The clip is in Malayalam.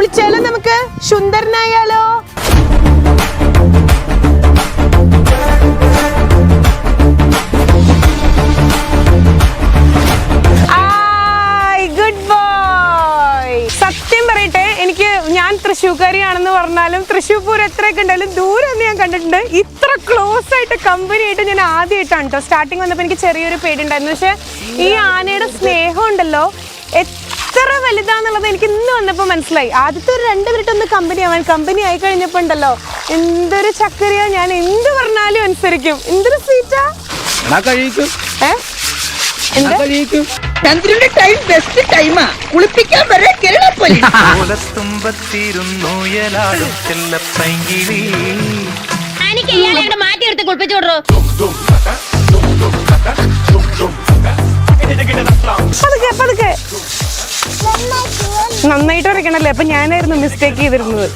കുളിച്ചാലോ നമുക്ക്? സുന്ദരനായാലോ? ഞാൻ പറഞ്ഞാലും തൃശ്ശൂർ പൂരം എത്രയൊക്കെ ഉണ്ടായാലും ദൂരം ഞാൻ കണ്ടിട്ടുണ്ട്. ഇത്ര ക്ലോസ് ആയിട്ട് കമ്പനി ആയിട്ട് ഞാൻ ആദ്യമായിട്ടാണ് കേട്ടോ സ്റ്റാർട്ടിങ് വന്നപ്പോൾ എനിക്ക് ചെറിയൊരു പേടി ഉണ്ടായിരുന്നു പക്ഷെ ഈ ആനയുടെ സ്നേഹം ഉണ്ടല്ലോ എത്ര വലുതാന്നുള്ളത് എനിക്ക് ഇന്ന് വന്നപ്പോൾ മനസ്സിലായി ആദ്യത്തെ ഒരു രണ്ട് മിനിറ്റ് ഒന്ന് കമ്പനി ആവാൻ കമ്പനി ആയി കഴിഞ്ഞപ്പോൾ ഉണ്ടല്ലോ എന്തൊരു ചക്കരയാ ഞാൻ എന്ത് പറഞ്ഞാലും അനുസരിക്കും എന്തൊരു സ്വീറ്റാ ചന്ദ്രന്റെ ടൈം ബെസ്റ്റ് ടൈമാ കുളിപ്പിക്കാൻ വരെ മാറ്റിയെടുത്ത് കുളിപ്പിച്ചു വിടറോ പതുക്കെ പതുക്കെ. നന്നായിട്ട് വരയ്ക്കണല്ലേ അപ്പൊ ഞാനായിരുന്നു മിസ്റ്റേക്ക് ചെയ്തിരുന്നത്.